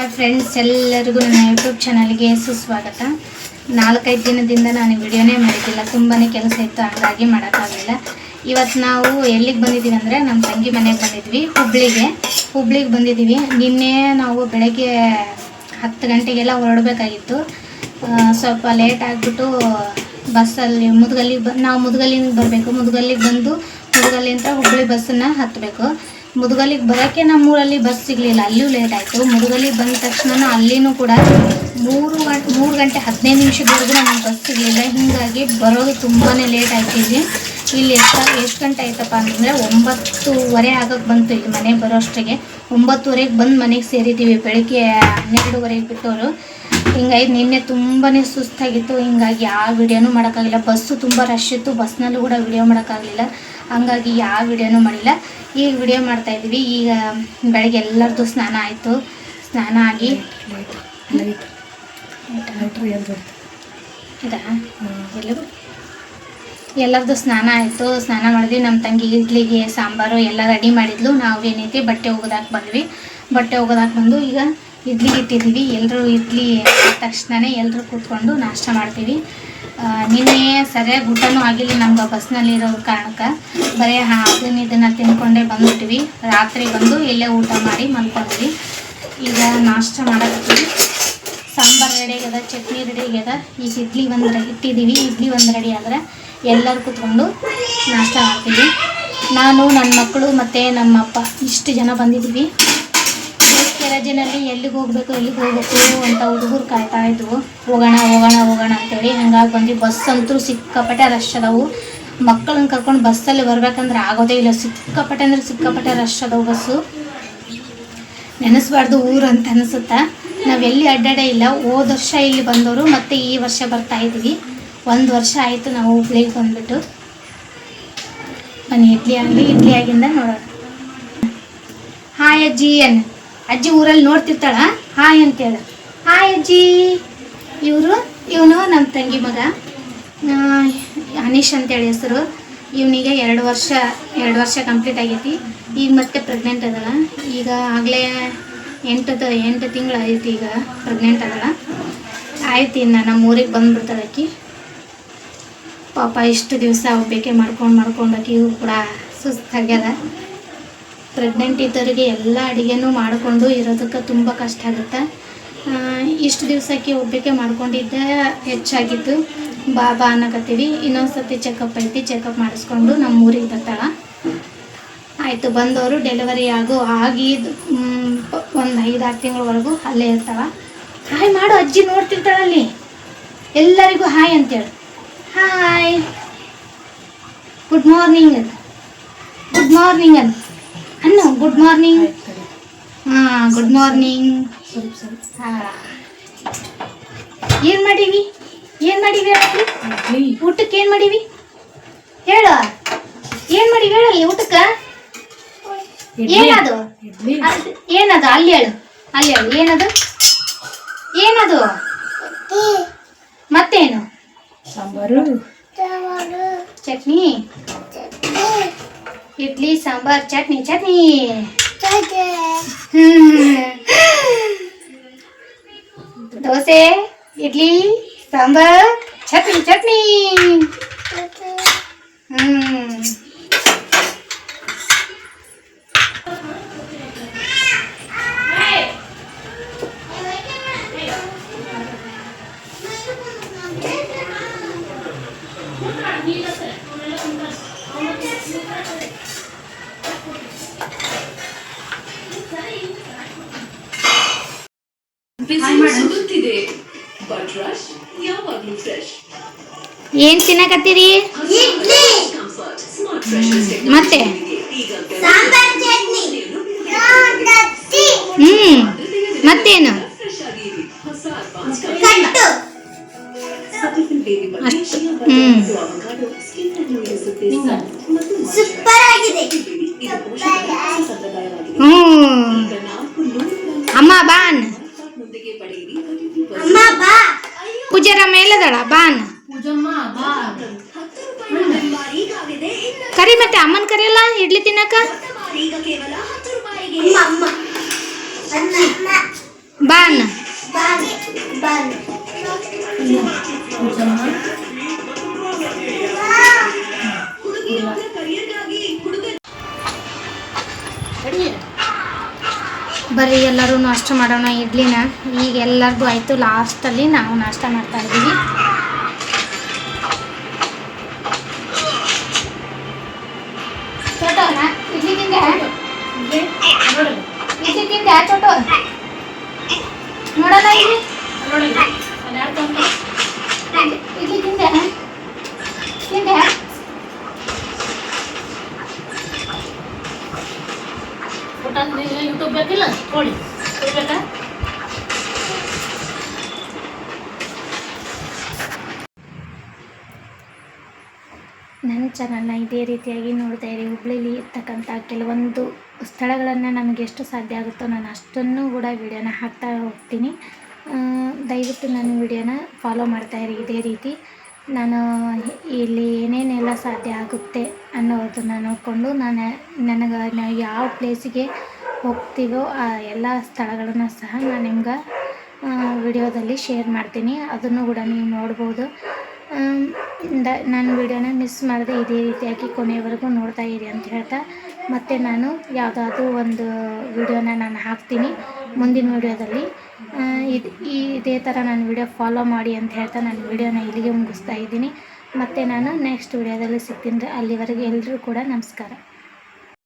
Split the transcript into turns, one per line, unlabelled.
Hi friends ಎಲ್ಲರಿಗೂ ನನ್ನ YouTube ಚಾನಲ್ಗೆ ಸುಸ್ವಾಗತ. ನಾಲ್ಕೈದು ದಿನದಿಂದ ನಾನು ವಿಡಿಯೋನೇ ಮಾಡಿದ್ದಿಲ್ಲ ತುಂಬಾ ಕೆಲಸ ಇತ್ತು, ಹಾಗಾಗಿ ಮಾಡೋಕ್ಕಾಗಲಿಲ್ಲ. ಇವತ್ತು ನಾವು ಎಲ್ಲಿಗೆ ಬಂದಿದ್ದೀವಿ ಅಂದರೆ, ನಮ್ಮ ತಂಗಿ ಮನೆಗೆ ಬಂದಿದ್ವಿ, ಹುಬ್ಳಿಗೆ. ಹುಬ್ಳಿಗೆ ಬಂದಿದ್ದೀವಿ. ನಿನ್ನೆ ನಾವು ಬೆಳಗ್ಗೆ ಹತ್ತು ಗಂಟೆಗೆಲ್ಲ ಹೊರಡಬೇಕಾಗಿತ್ತು. ಸ್ವಲ್ಪ ಲೇಟ್ ಆಗಿಬಿಟ್ಟು ಬಸ್ಸಲ್ಲಿ, ಮುದುಗಲ್ಲಿಗೆ ಬ, ನಾವು ಮುದ್ಗಲ್ಲಿಗೆ ಬರಬೇಕು. ಮುದುಗಲ್ಲಿಗೆ ಬಂದು, ಮುದುಗಲ್ಲಿಂದ ಹುಬ್ಳಿ ಬಸ್ಸನ್ನು ಹತ್ತಬೇಕು. ಮುದುಗಲ್ಲಿಗೆ ಬರೋಕ್ಕೆ ನಮ್ಮೂರಲ್ಲಿ ಬಸ್ ಸಿಗಲಿಲ್ಲ. ಅಲ್ಲೂ ಲೇಟ್ ಆಯಿತು. ಮುದುಗಲಿಗೆ ಬಂದ ತಕ್ಷಣ ಅಲ್ಲಿನೂ ಕೂಡ ಮೂರು ಗಂಟೆ ಮೂರು ಗಂಟೆ ಹದಿನೈದು ನಿಮಿಷದವರೆಗೂ ನಮಗೆ ಬಸ್ ಸಿಗಲಿಲ್ಲ. ಹೀಗಾಗಿ ಬರೋದು ತುಂಬಾ ಲೇಟ್ ಆಯ್ತಿದ್ವಿ ಇಲ್ಲಿ. ಎಷ್ಟು ಎಷ್ಟು ಗಂಟೆ ಆಯ್ತಪ್ಪ ಅಂತಂದರೆ ಒಂಬತ್ತುವರೆ ಆಗಕ್ಕೆ ಬಂತು ಇಲ್ಲಿ ಮನೆಗೆ ಬರೋ ಅಷ್ಟಿಗೆ ಒಂಬತ್ತುವರೆಗೆ ಬಂದು ಮನೆಗೆ ಸೇರಿದ್ದೀವಿ ಬೆಳಗ್ಗೆ ಹನ್ನೆರಡುವರೆಗೆ ಬಿಟ್ಟವರು ಹಿಂಗಾಗಿ ನಿನ್ನೆ ತುಂಬಾ ಸುಸ್ತಾಗಿತ್ತು. ಹಿಂಗಾಗಿ ಯಾವ ವಿಡಿಯೋನೂ ಮಾಡೋಕ್ಕಾಗಿಲ್ಲ. ಬಸ್ಸು ತುಂಬ ರಶ್ ಇತ್ತು. ಬಸ್ನಲ್ಲೂ ಕೂಡ ವಿಡಿಯೋ ಮಾಡೋಕ್ಕಾಗಲಿಲ್ಲ. ಹಂಗಾಗಿ ಯಾವ ವಿಡಿಯೋನೂ ಮಾಡಿಲ್ಲ. ಈಗ ವಿಡಿಯೋ ಮಾಡ್ತಾ ಇದ್ವಿ ಈಗ ಬೆಳಗ್ಗೆ ಎಲ್ಲರದ್ದು ಸ್ನಾನ ಆಯಿತು. ಸ್ನಾನ ಆಗಿ ಎಲ್ಲರದ್ದು ಸ್ನಾನ ಆಯಿತು. ಸ್ನಾನ ಮಾಡಿದ್ವಿ. ನಮ್ಮ ತಂಗಿ ಇಡ್ಲಿಗೆ ಸಾಂಬಾರು ಎಲ್ಲ ರೆಡಿ ಮಾಡಿದ್ಲು. ನಾವು ಏನೈತಿ ಬಟ್ಟೆ ಒಗೆದಾಕ್ ಬಂದ್ವಿ. ಬಟ್ಟೆ ಒಗೆದಾಕ್ ಬಂದು ಈಗ ಇಡ್ಲಿಗೆ ಇಟ್ಟಿದ್ದೀವಿ. ಎಲ್ಲರೂ ಇಡ್ಲಿ ತಕ್ಷಣನೇ ಎಲ್ಲರೂ ಕೂತ್ಕೊಂಡು ನಾಷ್ಟ ಮಾಡ್ತೀವಿ. ನಿನ್ನೆ ಸರಿಯಾಗಿ ಊಟನೂ ಆಗಿಲ್ಲ ನಮ್ಗೆ ಬಸ್ನಲ್ಲಿ ಇರೋ ಕಾರಣಕ್ಕೆ. ಬರೀ ಅದನ್ನ ಇದನ್ನು ತಿನ್ಕೊಂಡೇ ಬಂದ್ಬಿಟ್ಟಿವಿ ರಾತ್ರಿ ಬಂದು ಇಲ್ಲೇ ಊಟ ಮಾಡಿ ಮಲ್ಕೊಂಡ್ವಿ. ಈಗ ನಾಷ್ಟ ಮಾಡಕತ್ತೀವಿ. ಸಾಂಬಾರು ರೆಡಿ ಆಗ್ಯದ ಚಟ್ನಿ ರೆಡಿ ಆಗ್ಯದ ಈಗ ಇಡ್ಲಿ ಒಂದು ಇಟ್ಟಿದ್ದೀವಿ. ಇಡ್ಲಿ ಒಂದು ರೆಡಿ ಆದ್ರೆ ಎಲ್ಲರೂ ಕೂತ್ಕೊಂಡು ನಾಷ್ಟ ಮಾಡ್ತೀವಿ. ನಾನು ನನ್ನ ಮಕ್ಕಳು ಮತ್ತು ನಮ್ಮ ಅಪ್ಪ ಇಷ್ಟು ಜನ ಬಂದಿದ್ದೀವಿ ರಜೆನಲ್ಲಿ ಎಲ್ಲಿಗೆ ಹೋಗ್ಬೇಕು ಎಲ್ಲಿಗೆ ಹೋಗ್ಬೇಕು ಅಂತ ಹುಡುಗರು ಕಾಯ್ತಾ ಇದ್ವು. ಹೋಗೋಣ ಹೋಗೋಣ ಹೋಗೋಣ ಅಂತೇಳಿ. ಹಂಗಾಗಿ ಬಂದ್ವಿ. ಬಸ್ ಅಂತೂ ಸಿಕ್ಕಾಪಟ್ಟೆ ರಶ್ ಅದಾವು. ಮಕ್ಕಳನ್ನ ಕರ್ಕೊಂಡು ಬಸ್ಸಲ್ಲಿ ಬರ್ಬೇಕಂದ್ರೆ ಆಗೋದೇ ಇಲ್ಲ. ಸಿಕ್ಕಾಪಟ್ಟೆ ಅಂದ್ರೆ ಸಿಕ್ಕಾಪಟ್ಟೆ ರಶ್ ಅದಾವು ಬಸ್ಸು ನೆನೆಸ್ಬಾರ್ದು ಊರು ಅಂತ ಅನಿಸುತ್ತಾ? ನಾವು ಎಲ್ಲಿ ಅಡ್ಡಾಡೇ ಇಲ್ಲ. ಹೋದ ವರ್ಷ ಇಲ್ಲಿ ಬಂದವರು, ಮತ್ತೆ ಈ ವರ್ಷ ಬರ್ತಾ ಇದ್ವಿ. ಒಂದು ವರ್ಷ ಆಯಿತು ನಾವು ಹುಬ್ಳಿಗೆ ಬಂದ್ಬಿಟ್ಟು. ಬನ್ನಿ, ಇಡ್ಲಿ ಆಗಲಿ ಇಡ್ಲಿ ಆಗಿಂದ ನೋಡೋಣ. ಹಾಯ್ ಅಜ್ಜಿ ಅನ್ ಅಜ್ಜಿ ಊರಲ್ಲಿ ನೋಡ್ತಿರ್ತಾಳ? ಹಾಯ್ ಅಂತೇಳು. ಹಾಯ್ ಅಜ್ಜಿ. ಇವರು? ಇವನು ನಮ್ಮ ತಂಗಿ ಮಗ. ಅನೀಶ್ ಅಂತೇಳಿ ಹೆಸರು. ಇವನಿಗೆ ಎರಡು ವರ್ಷ ಎರಡು ವರ್ಷ ಕಂಪ್ಲೀಟ್ ಆಗೈತಿ. ಈಗ ಮತ್ತೆ ಪ್ರೆಗ್ನೆಂಟ್ ಅದಳ. ಈಗ ಆಗಲೇ ಎಂಟು ಎಂಟು ತಿಂಗಳು ಆಯ್ತು ಈಗ ಪ್ರೆಗ್ನೆಂಟ್ ಅದಳ. ಆಯ್ತು ಇನ್ನು ನಮ್ಮ ಊರಿಗೆ ಬಂದ್ಬಿಡ್ತಾಳೆ ಆಕಿ. ಪಾಪ ಇಷ್ಟು ದಿವಸ ಒಬ್ಬಕ್ಕೆ ಮಾಡ್ಕೊಂಡು ಮಾಡ್ಕೊಂಡು ಆಕಿ ಕೂಡ ಸುಸ್ತಾಗ್ಯದ. ಪ್ರೆಗ್ನೆಂಟ್ ಇದ್ದವರಿಗೆ ಎಲ್ಲ ಅಡುಗೆನೂ ಮಾಡಿಕೊಂಡು ಇರೋದಕ್ಕೆ ತುಂಬ ಕಷ್ಟ ಆಗುತ್ತೆ. ಇಷ್ಟು ದಿವಸಕ್ಕೆ ಒಬ್ಬಕ್ಕೆ ಮಾಡ್ಕೊಂಡಿದ್ದೆ ಹೆಚ್ಚಾಗಿತ್ತು ಬಾ ಬಾ ಅನ್ನಕತ್ತೀವಿ. ಇನ್ನೊಂದು ಸರ್ತಿ ಚೆಕಪ್ ಐತಿ. ಚೆಕಪ್ ಮಾಡಿಸ್ಕೊಂಡು ನಮ್ಮ ಊರಿಗೆ ಬರ್ತಾಳ. ಆಯಿತು, ಬಂದವರು ಡೆಲಿವರಿ ಆಗೋ, ಆಗಿ ಒಂದು ಐದಾರು ತಿಂಗಳವರೆಗೂ ಅಲ್ಲೇ ಇರ್ತಾವ ಹಾಯ್ ಮಾಡು, ಅಜ್ಜಿ ನೋಡ್ತಿರ್ತಾಳಲ್ಲಿ ಎಲ್ಲರಿಗೂ ಹಾಯ್ ಅಂತೇಳಿ. Hi good morning good morning ಅಂತ ಅನ್ನು ಗುಡ್ ಮಾರ್ನಿಂಗ್ ಹಾಂ ಗುಡ್ ಮಾರ್ನಿಂಗ್ ಏನು ಮಾಡೀವಿ ಏನು ಮಾಡೀವಿ ಊಟಕ್ಕೆ ಏನು ಮಾಡೀವಿ ಹೇಳು. ಏನು ಮಾಡೀವಿ ಹೇಳಲ್ಲಿ ಊಟಕ್ಕೆ? ಏನದು? ಏನದು? ಅಲ್ಲಿ ಹೇಳು. ಅಲ್ಲಿ ಹೇಳು. ಏನದು? ಏನದು? ಮತ್ತೇನು?
ಸಾಂಬಾರು.
ಚಟ್ನಿ? ಇಡ್ಲಿ ಸಾಂಬಾರ್ ಚಟ್ನಿ ಚಟ್ನಿ ಹ್ಮ್. ದೋಸೆ ಇಡ್ಲಿ ಸಾಂಬಾರ್ ಚಟ್ನಿ ಚಟ್ನಿ ಹ್ಮ್
ಸಿಗುತ್ತಿದೆ. ಬಟ್ ರಶ್ ಯಾವಾಗ್ಲೂ ಫ್ರೆಶ್
ಏನ್ ತಿನ್ನಕತ್ತೀರಿ? ಮತ್ತೆ?
ಈಗ
ಸೂಪರ್ ಆಗಿದೆ
ಇದು ಪೋಷಕರ ಸಂಪ್ರದಾಯವಾಗಿದೆ
ಹ್ಮ್
ಈಗ ನಾಲ್ಕು ನೂರು
ಅಮ್ಮ ಬಾನ್
ನೊಂದಿಗೆ ಪಡೆಯಿರಿ
ಅಮ್ಮ ಬಾ
ಪೂಜಾರ ಮೇಲದಳ ಬಾನ್
ಹತ್ತು ರೂಪಾಯಿ ಈಗಾಗಿದೆ ಇನ್ನು
ಕರಿ ಮತ್ತೆ ಅಮ್ಮನ್ ಕರಿಯಲ್ಲ ಇಡ್ಲಿ ತಿನ್ನಕ
ಮಾರಿ ಈಗ ಕೇವಲ ಹತ್ತು ರೂಪಾಯಿಗೆ
ಅಮ್ಮ ಅಮ್ಮ ಅನ್ನ
ಬಾನ್
ಬಾನ್ ಬಾನ್
ಬರ್ರಿ ಎಲ್ಲರೂ ನಾಷ್ಟ ಮಾಡೋಣ, ಇಡ್ಲಿನ. ಈಗ ಎಲ್ಲರಿಗೂ ಆಯಿತು ಲಾಸ್ಟಲ್ಲಿ ನಾವು ನಾಷ್ಟ ಮಾಡ್ತಾ ಇದ್ದೀವಿ. ಇಡ್ಲಿ ತಿಂದೆ? ಇಡ್ಲಿ ತಿಂದೆ ಚೋಟು ನೋಡಲ್ಲ ಇಲ್ಲಿ? ನನ್ನ ಚಾನಲ್ನ ಇದೇ ರೀತಿಯಾಗಿ ನೋಡ್ತಾ ಇರಿ. ಹುಬ್ಳಿಲಿ ಇರ್ತಕ್ಕಂಥ ಕೆಲವೊಂದು ಸ್ಥಳಗಳನ್ನು ನಮಗೆ ಎಷ್ಟು ಸಾಧ್ಯ ಆಗುತ್ತೋ ನಾನು ಅಷ್ಟನ್ನು ಕೂಡ ವಿಡಿಯೋನ ಹಾಕ್ತಾ ಹೋಗ್ತೀನಿ. ದಯವಿಟ್ಟು ನನ್ನ ವಿಡಿಯೋನ ಫಾಲೋ ಮಾಡ್ತಾ ಇರಿ ಇದೇ ರೀತಿ. ನಾನು ಇಲ್ಲಿ ಏನೇನೆಲ್ಲ ಸಾಧ್ಯ ಆಗುತ್ತೆ ಅನ್ನೋದನ್ನು ನೋಡಿಕೊಂಡು ನಾನು ನನಗೆ ನಾವು ಯಾವ ಪ್ಲೇಸಿಗೆ ಹೋಗ್ತೀವೋ ಆ ಎಲ್ಲ ಸ್ಥಳಗಳನ್ನು ಸಹ ನಾನು ನಿಮ್ಗೆ ವಿಡಿಯೋದಲ್ಲಿ ಶೇರ್ ಮಾಡ್ತೀನಿ. ಅದನ್ನು ಕೂಡ ನೀವು ನೋಡ್ಬೋದು. ದ- ನನ್ನ ವಿಡಿಯೋನ ಮಿಸ್ ಮಾಡದೆ ಇದೇ ರೀತಿಯಾಗಿ ಕೊನೆಯವರೆಗೂ ನೋಡ್ತಾ ಇರಿ ಅಂತ ಹೇಳ್ತಾ, ಮತ್ತು ನಾನು ಯಾವುದಾದ್ರೂ ಒಂದು ವಿಡಿಯೋನ ನಾನು ಹಾಕ್ತೀನಿ ಮುಂದಿನ ವಿಡಿಯೋದಲ್ಲಿ. ಇದು ಈ ಇದೇ ಥರ ನಾನು ವಿಡಿಯೋ ಫಾಲೋ ಮಾಡಿ ಅಂತ ಹೇಳ್ತಾ ನಾನು ವಿಡಿಯೋನ ಇಲ್ಲಿಗೆ ಮುಗಿಸ್ತಾ ಇದ್ದೀನಿ. ಮತ್ತು ನಾನು ನೆಕ್ಸ್ಟ್ ವಿಡಿಯೋದಲ್ಲಿ ಸಿಗ್ತೀನಿ ಅಲ್ಲಿವರೆಗೆ ಎಲ್ಲರೂ ಕೂಡ ನಮಸ್ಕಾರ.